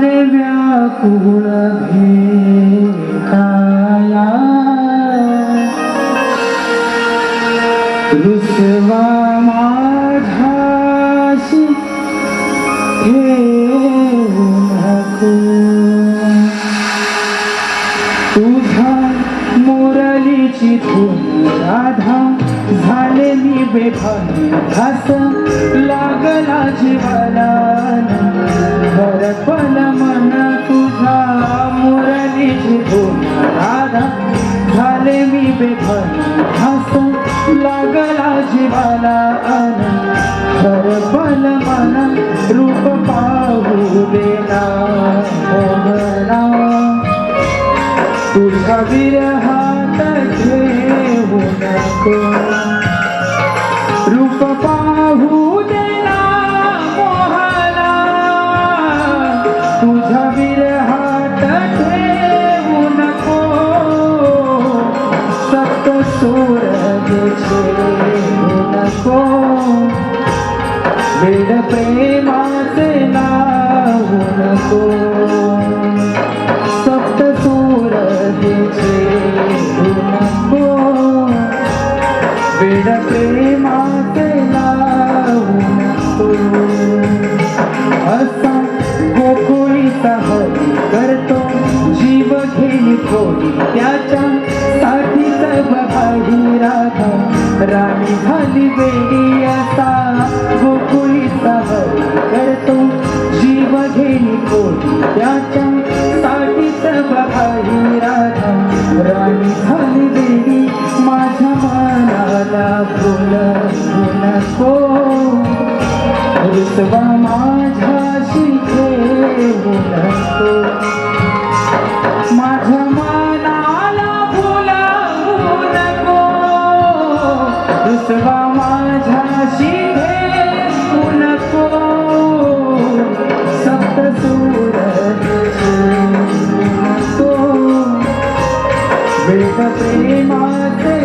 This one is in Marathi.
झाले व्याकुळ भेटाया. रुसवा माझ्याशी हे मुरलीची धून राधा झाले मी बेभान घास लागला जीवाला. बरपल मन तुझा मुरलीची धून राधा झाले मी बेभान घास लागला जीवाला. अन बरपल मन रूप पाहू देना हो तुझा विरहा घेऊ नको रूप पाहू देना मोहना तुझा विरहात घेऊ नको सप्त सूर घेऊ नको वेड प्रेमाचे वेड प्रेमाचे लावू. नको असा गोकुळीचा हरी करतो. जीव घेई थोडी त्याच्या साठीच बघाही राधा राणी झाली वेडी असा गोकुळीचा हरी करतो. जीव घेई थोडी त्याच्या रुसवा माझ्याशी घेऊ नको माझ्या मनाला भुलवू नको. रुसवा माझ्याशी घेऊ नको. सप्तसूर नको वेग प्रेमाचे